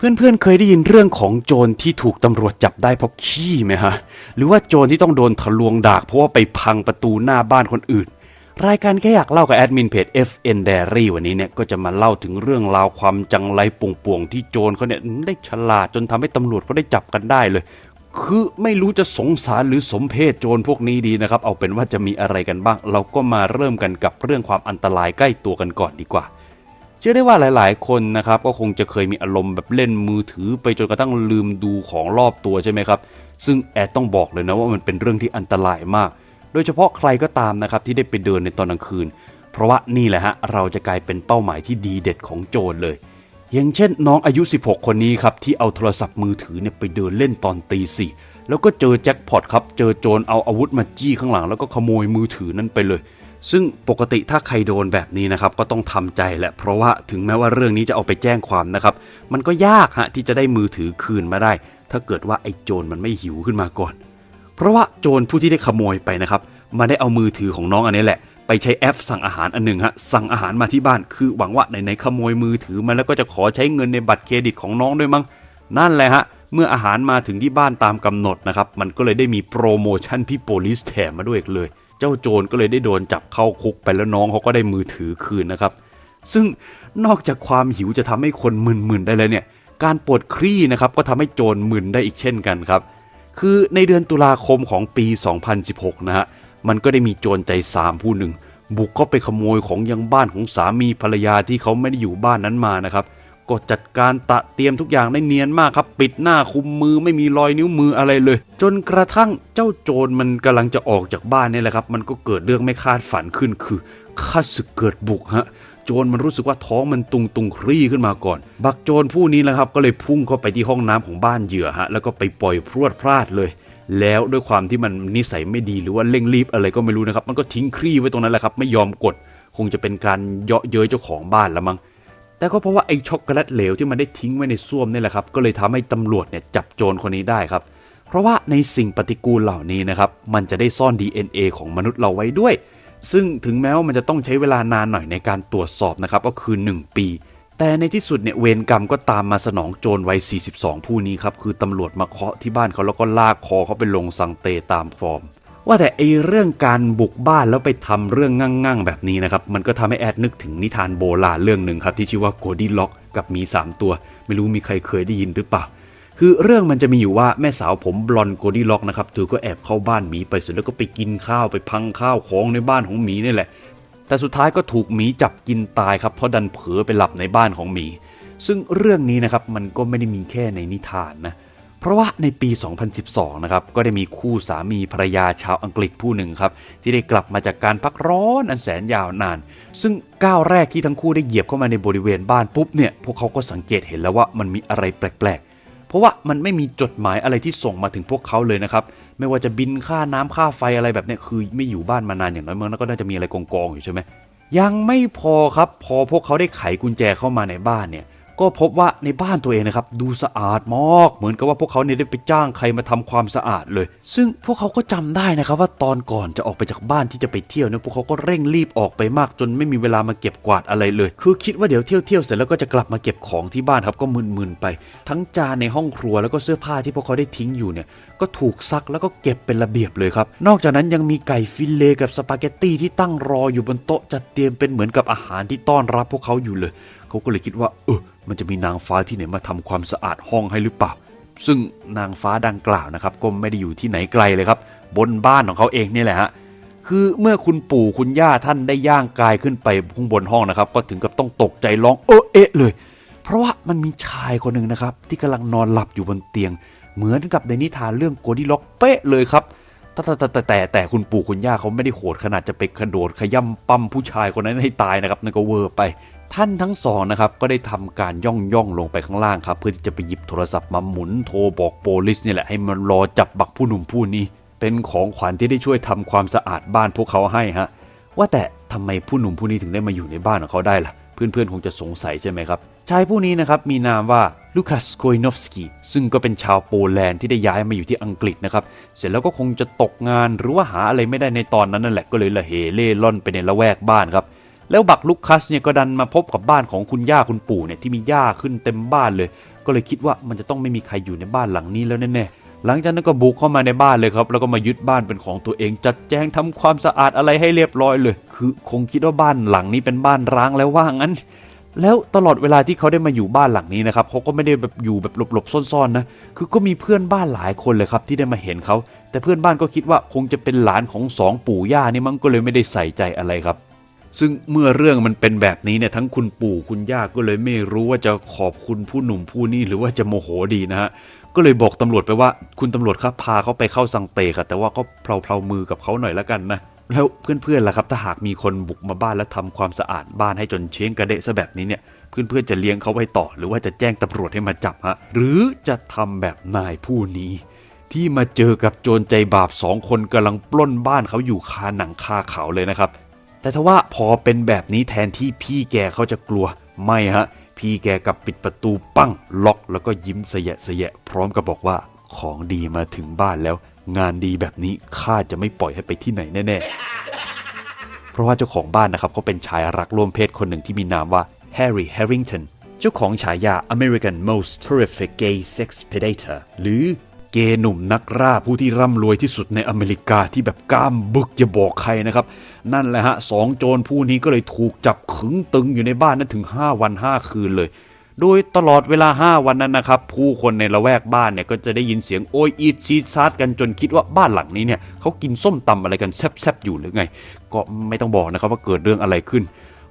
เพื่อนๆเคยได้ยินเรื่องของโจรที่ถูกตำรวจจับได้เพราะขี้ไหมฮะ หรือว่าโจรที่ต้องโดนทะลวงดาก เพราะว่าไปพังประตูหน้าบ้านคนอื่น รายการแค่อยากเล่ากับแอดมินเพจ FN Diary วันนี้เนี่ยก็จะมาเล่าถึงเรื่องราวความจังไรป่วงๆที่โจรเขาเนี่ยได้ฉลาดจนทำให้ตำรวจเขาได้จับกันได้เลย คือไม่รู้จะสงสารหรือสมเพศโจรพวกนี้ดีนะครับ เอาเป็นว่าจะมีอะไรกันบ้าง เราก็มาเริ่มกันกับเรื่องความอันตรายใกล้ตัวกันก่อนดีกว่า เชื่อได้ว่าหลาย ๆ คนนะครับก็คงจะเคยมีอารมณ์แบบเล่นมือถือไปจนกระทั่งลืมดูของรอบตัวใช่ไหมครับ ซึ่งแอดต้องบอกเลยนะว่ามันเป็นเรื่องที่อันตรายมาก โดยเฉพาะใครก็ตามนะครับที่ได้ไปเดินในตอนกลางคืน เพราะว่านี่แหละฮะเราจะกลายเป็นเป้าหมายที่ดีเด็ดของโจรเลย อย่างเช่น น้องอายุ 16 คนนี้ครับที่เอาโทรศัพท์มือถือเนี่ยไปเดินเล่นตอนตีสี่แล้วก็เจอแจ็คพอตครับเจอโจรเอาอาวุธมาจี้ข้างหลัง แล้วก็ขโมยมือถือนั้นไปเลย ซึ่งปกติถ้าใครโดนแบบนี้นะครับก็ต้องทำใจแหละ เพราะว่าถึงแม้ว่าเรื่องนี้จะเอาไปแจ้งความนะครับ มันก็ยากฮะที่จะได้มือถือคืนมาได้ ถ้าเกิดว่าไอ้โจรมันไม่หิวขึ้นมาก่อน เพราะว่าโจรผู้ที่ได้ขโมยไปนะครับมาได้เอามือถือของน้องอันนี้แหละ ไปใช้แอปสั่งอาหารอันหนึ่งฮะสั่งอาหารมาที่บ้าน คือหวังว่าไหนๆขโมยมือถือมาแล้วก็จะขอใช้เงินในบัตรเครดิตของน้องด้วยมั้งนั่นแหละฮะเมื่ออาหารมาถึงที่บ้านตามกำหนดนะครับมันก็เลยได้มีโปรโมชั่นพี่โปลิสแถมมาด้วยเลย เจ้าโจรก็เลยได้โดนจับเข้าคุกไปแล้วน้องเขาก็ได้มือถือคืนนะครับ ซึ่งนอกจากความหิวจะทำให้คนมึนๆได้เลยเนี่ย การปวดครี่นะครับก็ทำให้โจรมึนได้อีกเช่นกันครับ คือในเดือนตุลาคมของปี 2016 นะฮะ มันก็ได้มีโจรใจสามผู้หนึ่งบุกเข้าไปขโมยของยังบ้านของสามีภรรยาที่เขาไม่ได้อยู่บ้านนั้นมานะครับ ก็จัดการตะเตรียมทุกอย่างได้เนียนมากครับ ปิดหน้าคุมมือไม่มีรอยนิ้วมืออะไรเลย จนกระทั่งเจ้าโจรมันกำลังจะออกจากบ้านนี่แหละครับ มันก็เกิดเรื่องไม่คาดฝันขึ้นคือข้าศึกเกิดบุกฮะโจรมันรู้สึกว่าท้องมันตุงตุงครี่ขึ้นมาก่อน บักโจรผู้นี้แหละครับก็เลยพุ่งเข้าไปที่ห้องน้ำของบ้านเหยื่อฮะแล้วก็ไปปล่อยพรวดพลาดเลย แล้วด้วยความที่มันนิสัยไม่ดีหรือว่าเร่งรีบอะไรก็ไม่รู้นะครับ มันก็ทิ้งครี่ไว้ตรงนั้นแหละครับ ไม่ยอมกด คงจะเป็นการเยาะเย้ยเจ้าของบ้านละมั้ง แต่ก็เพราะว่าไอ้ช็อกโกแลตเหลวที่มันได้ทิ้งไว้ในส้วมนี่แหละครับ ก็เลยทำให้ตำรวจเนี่ยจับโจรคนนี้ได้ครับ เพราะว่าในสิ่งปฏิกูลเหล่านี้นะครับมันจะได้ซ่อน DNA ของมนุษย์เราไว้ด้วย ซึ่งถึงแม้ว่ามันจะต้องใช้เวลานานหน่อยในการตรวจสอบนะครับก็คือ 1 ปี แต่ในที่สุดเนี่ยเวรกรรมก็ตามมาสนองโจรวัย 42 ผู้นี้ครับคือตำรวจมาเคาะที่บ้านเขาแล้วก็ลากคอเขาไปลงสังเตตามฟอร์ม ว่าแต่ไอเรื่องการบุกบ้านแล้วไปทำเรื่องงั่งๆ แบบนี้นะครับ มันก็ทำให้แอดนึกถึงนิทานโบราณเรื่องหนึ่งครับ ที่ชื่อว่าโกดี้ล็อกกับมี 3 ตัว ไม่รู้มีใครเคยได้ยินหรือเปล่า คือเรื่องมันจะมีอยู่ว่าแม่สาวผมบลอนโกดี้ล็อกนะครับเธอก็แอบเข้าบ้านหมีไปเสร็จแล้วก็ไปกินข้าวไปพังข้าวของในบ้านของหมีนี่แหละ แต่สุดท้ายก็ถูกหมีจับกินตายครับเพราะดันเผลอไปหลับในบ้านของหมี ซึ่งเรื่องนี้นะครับมันก็ไม่ได้มีแค่ในนิทานนะ เพราะว่าในปี 2012 นะครับ ก็ได้มีคู่สามีภรรยาชาวอังกฤษผู้หนึ่งครับ ที่ได้กลับมาจากการพักร้อนอันแสนยาวนาน ซึ่งก้าวแรกที่ทั้งคู่ได้เหยียบเข้ามาในบริเวณบ้านปุ๊บเนี่ย พวกเขาก็สังเกตเห็นแล้วว่ามันมีอะไรแปลกๆ เพราะว่ามันไม่มีจดหมายอะไรที่ส่งมาถึงพวกเขาเลยนะครับ ไม่ว่าจะบินค่าน้ำค่าไฟอะไรแบบนี้คือไม่อยู่บ้านมานานอย่างน้อยเมันก็น่าจะมีอะไรกองๆอยู่ใช่ไหมยังไม่พอครับ พอพวกเขาได้ไขกุญแจเข้ามาในบ้านเนี่ย ก็พบว่าในบ้านตัวเองนะครับดูสะอาดมากเหมือนกับว่าพวกเขาเนี่ยได้ไปจ้างใครมาทำความสะอาดเลย ซึ่งพวกเขาก็จำได้นะครับว่าตอนก่อนจะออกไปจากบ้านที่จะไปเที่ยวเนี่ยพวกเขาก็เร่งรีบออกไปมากจนไม่มีเวลามาเก็บกวาดอะไรเลย คือคิดว่าเดี๋ยวเที่ยวเที่ยวเสร็จแล้วก็จะกลับมาเก็บของที่บ้านครับก็มึนๆไป ทั้งจานในห้องครัวแล้วก็เสื้อผ้าที่พวกเขาได้ทิ้งอยู่เนี่ยก็ถูกซักแล้วก็เก็บเป็นระเบียบเลยครับนอกจากนั้นยังมีไก่ฟิลเลกับสปาเกตตี้ที่ตั้งรออยู่บนโต๊ะจัดเตรียมเป็นเหมือนกับอาหารที่ต้อนรับพวกเขาอยู่เลย เขาก็เลยคิดว่าเออมันจะมีนางฟ้าที่ไหนมาทำความสะอาดห้องให้หรือเปล่า ซึ่งนางฟ้าดังกล่าวนะครับ ก็ไม่ได้อยู่ที่ไหนไกลเลยครับ บนบ้านของเขาเองนี่แหละฮะคือเมื่อคุณปู่คุณย่าท่านได้ย่างกายขึ้นไปข้างบนห้องนะครับ ก็ถึงกับต้องตกใจร้องเออเอะเลย เพราะว่ามันมีชายคนหนึ่งนะครับ ที่กำลังนอนหลับอยู่บนเตียง เหมือนกับในนิทานเรื่องโกดิล็อกเป๊ะเลยครับแต่แต่แต่แต่แต่คุณปู่คุณย่าเขาไม่ได้โหดขนาดจะไปกระโดดขย่ำปั้มผู้ชายคนนั้นให้ตายนะครับนั่นก็เวอร์ไป ท่านทั้งสองนะครับก็ได้ทำการย่องย่องลงไปข้างล่างครับเพื่อที่จะไปหยิบโทรศัพท์มาหมุนโทรบอกโปลิสนี่แหละให้มันรอจับบักผู้หนุ่มผู้นี้ เป็นของขวัญที่ได้ช่วยทำความสะอาดบ้านพวกเขาให้ฮะว่าแต่ทำไมผู้หนุ่มผู้นี้ถึงได้มาอยู่ในบ้านของเขาได้ล่ะ เพื่อนๆคงจะสงสัยใช่ไหมครับชายผู้นี้นะครับมีนามว่าลูคัสโคยนอฟสกีซึ่งก็เป็นชาวโปแลนด์ที่ได้ย้ายมาอยู่ที่อังกฤษนะครับ เสร็จแล้วก็คงจะตกงานหรือว่าหาอะไรไม่ได้ในตอนนั้นนั่นแหละก็เลยละเหเล่ร่อนไปในละแวกบ้านครับ แล้วบักลุกคัสเนี่ยก็ดันมาพบกับบ้านของคุณย่าคุณปู่เนี่ยที่มีหญ้าขึ้นเต็มบ้านเลย ก็เลยคิดว่ามันจะต้องไม่มีใครอยู่ในบ้านหลังนี้แล้วแน่ๆหลังจากนั้นก็บุกเข้ามาในบ้านเลยครับ แล้วก็มายึดบ้านเป็นของตัวเอง จัดแจงทำความสะอาดอะไรให้เรียบร้อยเลย คือคงคิดว่าบ้านหลังนี้เป็นบ้านร้างแล้วว่างั้น แล้วตลอดเวลาที่เขาได้มาอยู่บ้านหลังนี้นะครับเขาก็ไม่ได้แบบอยู่แบบหลบๆซ่อนๆนะคือก็มีเพื่อนบ้านหลายคนเลยครับที่ได้มาเห็นเขาแต่เพื่อนบ้านก็คิดว่าคงจะเป็นหลานของสองปู่ย่านี่มั้งก็เลยไม่ได้ใส่ใจอะไรครับ ซึ่งเมื่อเรื่องมันเป็นแบบนี้เนี่ยทั้งคุณปู่คุณย่าก็เลยไม่รู้ว่าจะขอบคุณผู้หนุ่มผู้นี้หรือว่าจะโมโหดีนะฮะก็เลยบอกตำรวจไปว่าคุณตำรวจครับพาเขาไปเข้าสังเตค่ะแต่ว่าก็เพลาๆมือกับเขาหน่อยล้วกันนะแล้วเพื่อนๆล่ะครับถ้าหากมีคนบุกมาบ้านแล้วทำความสะอาดบ้านให้จนเช้งกระเดะซะแบบนี้เนี่ยเพื่อนๆจะเลี้ยงเขาไว้ต่อ หรือว่าจะแจ้งตำรวจให้มาจับฮะหรือจะทำแบบนายผู้นี้ ที่มาเจอกับโจรใจบาปสองคนกำลังปล้นบ้านเขาอยู่คาหนังคาเขาเลยนะครับ แต่ทว่าพอเป็นแบบนี้แทนที่พี่แกเขาจะกลัวไม่ฮะ พี่แกกับปิดประตูปั้งล็อกแล้วก็ยิ้มเสยะเสยะ พร้อมกับบอกว่าของดีมาถึงบ้านแล้ว งานดีแบบนี้ข้าจะไม่ปล่อยให้ไปที่ไหนแน่ๆ เพราะว่าเจ้าของบ้านนะครับเขาเป็นชายรักร่วมเพศคนหนึ่งที่มีนามว่า Harry Harrington เจ้าของฉายา American Most Terrific Gay Sex Predator หรือ เกย์หนุ่มนักล่าผู้ที่ร่ำรวยที่สุดในอเมริกาที่แบบกล้ามบึกอย่าบอกใครนะครับ นั่นแหละฮะสองโจรผู้นี้ก็เลยถูกจับขึงตึงอยู่ในบ้านนั้นถึง 5 วัน 5 คืนเลย โดยตลอดเวลา 5 วันนั้นนะครับ ผู้คนในละแวกบ้านเนี่ยก็จะได้ยินเสียงโอยอีดซีดซาดกันจนคิดว่าบ้านหลังนี้เนี่ยเขากินส้มตำอะไรกันแซบๆอยู่หรือไง ก็ไม่ต้องบอกนะครับว่าเกิดเรื่องอะไรขึ้น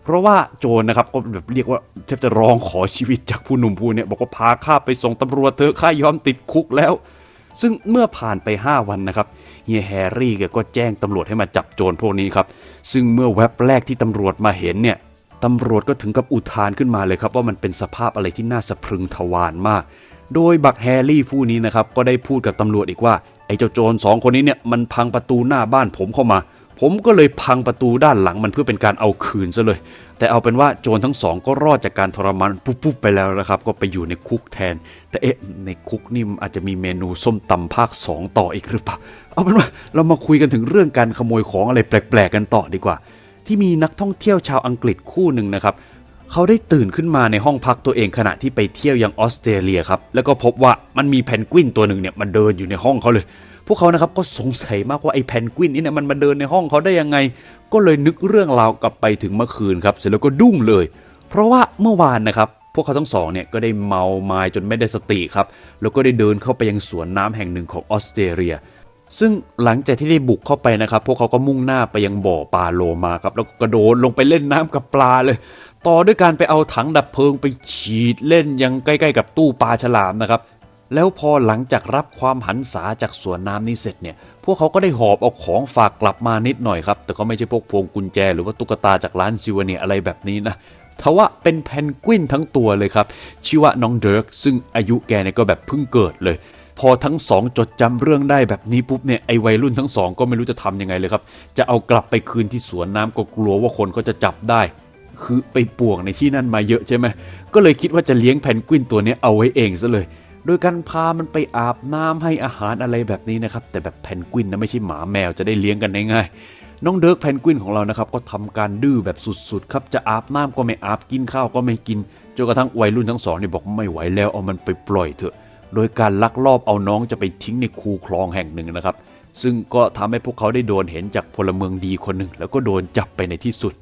เพราะว่าโจรนะครับก็แบบเรียกว่าแทบจะร้องขอชีวิตจากผู้หนุ่มผู้เนี่ยบอกว่าพาข้าไปส่งตำรวจเถอะข้ายอมติดคุกแล้ว ซึ่งเมื่อผ่านไป 5 วันนะครับเฮียแฮร์รี่ก็แจ้งตำรวจให้มาจับโจรพวกนี้ครับซึ่งเมื่อแว็บแรกที่ตำรวจมาเห็นเนี่ยตำรวจก็ถึงกับอุทานขึ้นมาเลยครับ ว่ามันเป็นสภาพอะไรที่น่าสะพรึงทวารมาก โดยบักแฮร์รี่ผู้นี้นะครับก็ได้พูดกับตำรวจอีกว่าไอ้เจ้าโจรสองคนนี้เนี่ยมันพังประตูหน้าบ้านผมเข้ามา ผมก็เลยพังประตูด้านหลังมันเพื่อเป็นการเอาคืนซะเลย แต่เอาเป็นว่าโจรทั้งสองก็รอดจากการทรมานปุ๊บๆไปแล้วนะครับ ก็ไปอยู่ในคุกแทน แต่เอ๊ะในคุกนี่อาจจะมีเมนูส้มตำภาค 2 ต่ออีกหรือเปล่า เอาเป็นว่าเรามาคุยกันถึงเรื่องการขโมยของอะไรแปลกๆกันต่อดีกว่า ที่มีนักท่องเที่ยวชาวอังกฤษคู่หนึ่งนะครับเขาได้ตื่นขึ้นมาในห้องพักตัวเองขณะที่ไปเที่ยวยังออสเตรเลียครับ แล้วก็พบว่ามันมีแพนกวินตัวหนึ่งเนี่ยมันเดินอยู่ในห้องเขาเลย พวกเขานะครับก็สงสัยมากว่าไอ้แพนกวินนี่เนี่ยมันมาเดินในห้องเขาได้ยังไง ก็เลยนึกเรื่องราวกลับไปถึงเมื่อคืนครับเสร็จแล้วก็ดุ้งเลย เพราะว่าเมื่อวานนะครับพวกเขาทั้งสองเนี่ยก็ได้เมาไม้จนไม่ได้สติครับแล้วก็ได้เดินเข้าไปยังสวนน้ำแห่งหนึ่งของออสเตรเลีย ซึ่งหลังจากที่ได้บุกเข้าไปนะครับ พวกเขาก็มุ่งหน้าไปยังบ่อปลาโลมาครับแล้วก็กระโดดลงไปเล่นน้ำกับปลาเลย ต่อด้วยการไปเอาถังดับเพลิงไปฉีดเล่นยังใกล้ ๆ กับตู้ปลาฉลามนะครับ แล้วพอหลังจากรับความหันษาจากสวนน้ำนี้เสร็จเนี่ย พวกเขาก็ได้หอบเอาของฝากกลับมานิดหน่อยครับ แต่ก็ไม่ใช่พวกพวงกุญแจหรือว่าตุ๊กตาจากร้านซิวเนียอะไรแบบนี้นะทว่าเป็นแพนกวินทั้งตัวเลยครับ ชื่อว่าน้องเดิร์กซึ่งอายุแกเนี่ยก็แบบเพิ่งเกิดเลย พอทั้งสองจดจำเรื่องได้แบบนี้ปุ๊บเนี่ยไอวัยรุ่นทั้งสองก็ไม่รู้จะทำยังไงเลยครับ จะเอากลับไปคืนที่สวนน้ำก็กลัวว่าคนเขาจะจับได้ คือไปป่วงในที่นั่นมาเยอะใช่ไหมก็เลยคิดว่าจะเลี้ยงแพนกวินตัวนี้เอาไว้เองซะเลย โดยการพามันไปอาบน้ำให้อาหารอะไรแบบนี้นะครับ แต่แบบแพนกวินนะไม่ใช่หมาแมวจะได้เลี้ยงกันง่ายๆน้องเดิร์กแพนกวินของเรานะครับก็ทำการดื้อแบบสุดๆครับจะอาบน้ำก็ไม่อาบกินข้าวก็ไม่กินจนกระทั่งวัยรุ่นทั้งสองเนี่ยบอกไม่ไหวแล้วเอามันไปปล่อยเถอะ โดยการลักลอบเอาน้องจะไปทิ้งในคูคลองแห่งหนึ่งนะครับ ซึ่งก็ทำให้พวกเขาได้โดนเห็นจากพลเมืองดีคนหนึ่งแล้วก็โดนจับไปในที่สุด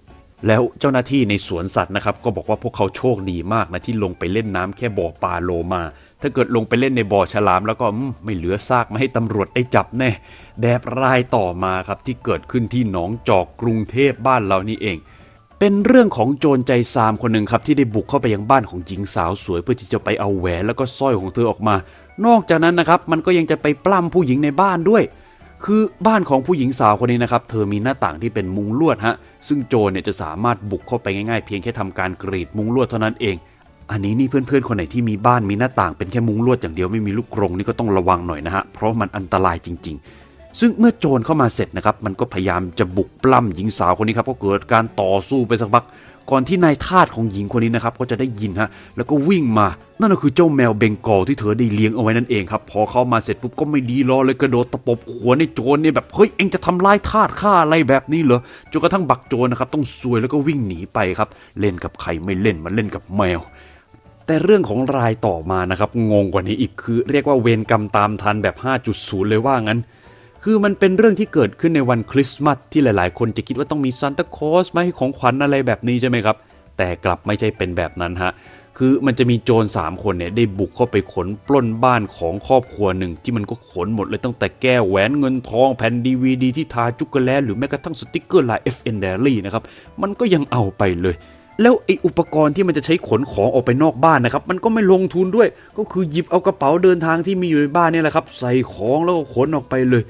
แล้วเจ้าหน้าที่ในสวนสัตว์นะครับ ก็บอกว่าพวกเขาโชคดีมากนะที่ลงไปเล่นน้ำแค่บ่อปลาโลมา ถ้าเกิดลงไปเล่นในบ่อฉลาม แล้วก็ไม่เหลือซากมาให้ตำรวจได้จับแน่แบบรายต่อมาครับที่เกิดขึ้นที่หนองจอกกรุงเทพบ้านเรานี่เอง เป็นเรื่องของโจรใจซามคนหนึ่งครับที่ได้บุกเข้าไปยังบ้านของหญิงสาวสวย เพื่อที่จะไปเอาแหวนแล้วก็สร้อยของเธอออกมา นอกจากนั้นนะครับมันก็ยังจะไปปล้ำผู้หญิงในบ้านด้วย คือบ้านของผู้หญิงสาวคนนี้นะครับ เธอมีหน้าต่างที่เป็นมุงลวดฮะ ซึ่งโจรเนี่ยจะสามารถบุกเข้าไปง่ายๆ เพียงแค่ทำการกรีดมุงลวดเท่านั้นเอง อันนี้นี่เพื่อนๆคนไหนที่มีบ้านมีหน้าต่างเป็นแค่มุงลวดอย่างเดียวไม่มีลูกกรงนี่ก็ต้องระวังหน่อยนะฮะ เพราะมันอันตรายจริง ๆ ซึ่งเมื่อโจรเข้ามาเสร็จนะครับ มันก็พยายามจะบุกปล้ำหญิงสาวคนนี้ครับ ก็เกิดการต่อสู้ไปสักพัก ก่อนที่นายทาสของหญิงคนนี้นะครับก็จะได้ยินฮะแล้วก็วิ่งมา นั่นก็คือเจ้าแมวเบงกอลที่เธอได้เลี้ยงเอาไว้นั่นเองครับพอเข้ามาเสร็จปุ๊บก็ไม่ดีรอเลยกระโดดตะปบหัวในโจรเนี่ยแบบเฮ้ยเอ็งจะทำลายทาสข้าอะไรแบบนี้เหรอจนกระทั่งบักโจรนะครับต้องซวยแล้วก็วิ่งหนีไปครับ เล่นกับใครไม่เล่นมาเล่นกับแมวแต่เรื่องของรายต่อมานะครับงงกว่านี้อีกคือ เรียกว่าเวรกรรมตามทันแบบ 5.0 เลยว่างั้น คือมันเป็นเรื่องที่เกิดขึ้นในวันคริสต์มาสที่หลายๆ คนจะคิดว่าต้องมีซานตาคลอสมาให้ของขวัญอะไรแบบนี้ใช่ไหมครับ แต่กลับไม่ใช่เป็นแบบนั้นฮะคือมันจะมีโจร3คนเนี่ยได้บุกเข้าไปขนปล้นบ้านของครอบครัวหนึ่ง ที่มันก็ขนหมดเลยตั้งแต่แก้วแหวนเงินทองแผ่นดีวีดีที่ทาจุกโกแลหรือแม้กระทั่งสติกเกอร์ลาย FN Diary นะครับ มันก็ยังเอาไปเลย แล้วไออุปกรณ์ที่มันจะใช้ขนของออกไปนอกบ้านนะครับ มันก็ไม่ลงทุนด้วย ก็คือหยิบเอากระเป๋าเดินทางที่มีอยู่ในบ้านนี่แหละครับ ใส่ของแล้วก็ขนออกไปเลย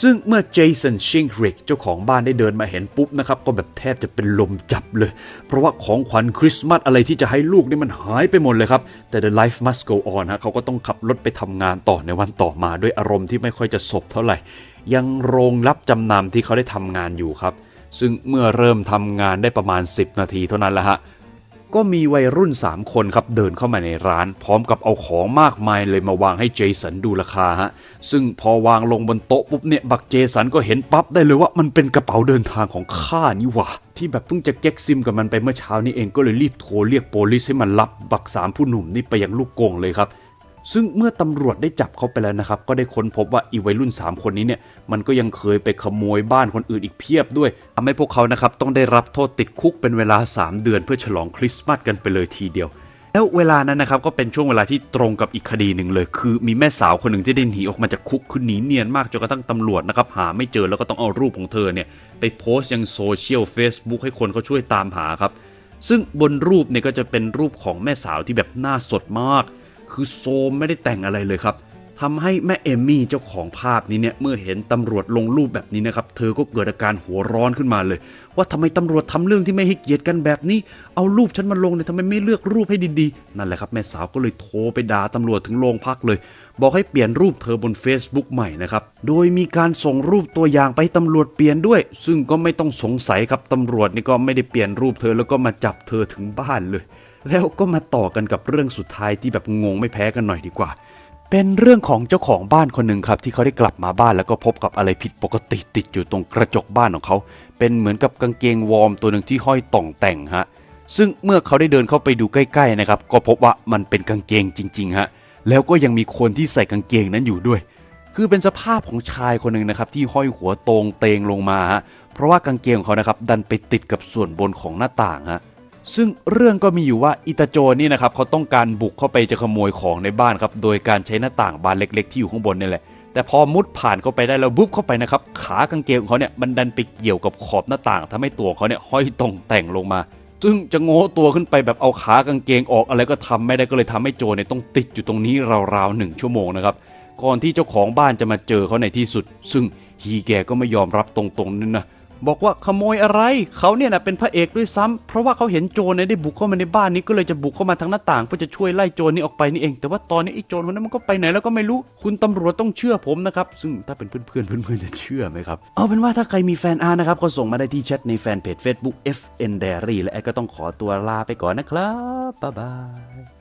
ซึ่งเมื่อเจสันชิงริกเจ้าของบ้านได้เดินมาเห็นปุ๊บนะครับ ก็แบบแทบจะเป็นลมจับเลย เพราะว่าของขวัญคริสต์มาสอะไรที่จะให้ลูกนี่มันหายไปหมดเลยครับ แต่ the life must go on ฮะเขาก็ต้องขับรถไปทำงานต่อในวันต่อมาด้วยอารมณ์ที่ไม่ค่อยจะสบเท่าไหร่ ยังโรงรับจำนำที่เขาได้ทำงานอยู่ครับ ซึ่งเมื่อเริ่มทำงานได้ประมาณ 10 นาทีเท่านั้นแหละฮะ ก็มีวัยรุ่น 3 คนครับเดินเข้ามาในร้าน พร้อมกับเอาของมากมายเลยมาวางให้เจสันดูราคาฮะซึ่งพอวางลงบนโต๊ะปุ๊บเนี่ยบักเจสันก็เห็นปั๊บได้เลยว่ามันเป็นกระเป๋าเดินทางของข้านี่หว่าที่แบบเพิ่งจะแก็กซิมกับมันไปเมื่อเช้านี้เองก็เลยรีบโทรเรียกโปลิสให้มันรับบักสามผู้หนุ่มนี่ไปยังลูกกงเลยครับ ซึ่งเมื่อตำรวจได้จับเขาไปแล้วนะครับ ก็ได้ค้นพบว่าอีวัยรุ่น 3 คนนี้เนี่ยมันก็ยังเคยไปขโมยบ้านคนอื่นอีกเพียบด้วยทำให้พวกเขานะครับต้องได้รับโทษติดคุกเป็นเวลา 3 เดือนเพื่อฉลองคริสต์มาสกันไปเลยทีเดียว แล้วเวลานั้นนะครับก็เป็นช่วงเวลาที่ตรงกับอีกคดีหนึ่งเลย คือมีแม่สาวคนหนึ่งที่ได้หนีออกมาจากคุกคือหนีเนียนมากจนกระทั่งตำรวจนะครับหาไม่เจอแล้วก็ต้องเอารูปของเธอเนี่ยไปโพสต์ยังโซเชียล Facebook ให้คนเขาช่วยตามหาครับซึ่งบนรูปเนี่ยก็จะเป็นรูปของแม่สาวที่แบบหน้าสดมาก คือโซมไม่ได้แต่งอะไรเลยครับทำให้แม่เอมมี่เจ้าของภาพนี้เนี่ยเมื่อเห็นตำรวจลงรูปแบบนี้นะครับ เธอก็เกิดอาการหัวร้อนขึ้นมาเลย ว่าทำไมตำรวจทำเรื่องที่ไม่ให้เกียรติกันแบบนี้ เอารูปฉันมาลงเนี่ยทำไมไม่เลือกรูปให้ดีๆ นั่นแหละครับแม่สาวก็เลยโทรไปด่าตำรวจถึงโรงพักเลย บอกให้เปลี่ยนรูปเธอบน Facebook ใหม่นะครับ โดยมีการส่งรูปตัวอย่างไปให้ตำรวจเปลี่ยนด้วย ซึ่งก็ไม่ต้องสงสัยครับตำรวจนี่ก็ไม่ได้เปลี่ยนรูปเธอแล้วก็มาจับเธอถึงบ้านเลย แล้วก็มาต่อกันกับเรื่องสุดท้ายที่แบบงงไม่แพ้กันหน่อยดีกว่า เป็นเรื่องของเจ้าของบ้านคนหนึ่งครับ ที่เขาได้กลับมาบ้านแล้วก็พบกับอะไรผิดปกติติดอยู่ตรงกระจกบ้านของเขา เป็นเหมือนกับกางเกงวอร์มตัวหนึ่งที่ห้อยต่องแต่งฮะซึ่งเมื่อเขาได้เดินเข้าไปดูใกล้ๆนะครับ ก็พบว่ามันเป็นกางเกงจริงๆฮะแล้วก็ยังมีคนที่ใส่กางเกงนั้นอยู่ด้วย คือเป็นสภาพของชายคนหนึ่งนะครับที่ห้อยหัวตรงเตงลงมาฮะเพราะว่ากางเกงของเขานะครับดันไปติดกับส่วนบนของหน้าต่างฮะ ซึ่งเรื่องก็มีอยู่ว่าอิตาโจนี่นะครับเขาต้องการบุกเข้าไปจะขโมยของในบ้านครับโดยการใช้หน้าต่างบานเล็ก ๆ ที่อยู่ข้างบนนี่แหละแต่พอมุดผ่านเข้าไปได้แล้วบุ๊บเข้าไปนะครับขากางเกงของเขาเนี่ยมันดันไปเกี่ยวกับขอบหน้าต่างทำให้ตัวเขาเนี่ยห้อยตรงแต่งลงมา ซึ่งจะโง่ตัวขึ้นไปแบบเอาขากางเกงออกอะไรก็ทำไม่ได้ก็เลยทำให้โจเนี่ยต้องติดอยู่ตรงนี้ราวๆหนึ่งชั่วโมงนะครับก่อนที่เจ้าของบ้านจะมาเจอเขาในที่สุด ซึ่งฮีแกก็ไม่ยอมรับตรงๆนั่นนะ บอกว่าขโมยอะไร เขาเนี่ยนะเป็นพระเอกด้วยซ้ำเพราะว่าเขาเห็นโจรเนี่ยได้บุกเข้ามาในบ้านนี้ก็เลยจะบุกเข้ามาทางหน้าต่างเพื่อจะช่วยไล่โจรนี้ออกไปนี่เอง แต่ว่าตอนนี้ไอ้โจรคนนั้นมันก็ไปไหนแล้วก็ไม่รู้คุณตำรวจต้องเชื่อผมนะครับซึ่งถ้าเป็นเพื่อนๆเพื่อนๆจะเชื่อไหมครับเอาเป็นว่าถ้าใครมีแฟนอาร์นะครับก็ส่งมาได้ที่แชทในแฟนเพจ Facebook FN Diary และแอดก็ต้องขอตัวลาไปก่อนนะครับบ๊ายบาย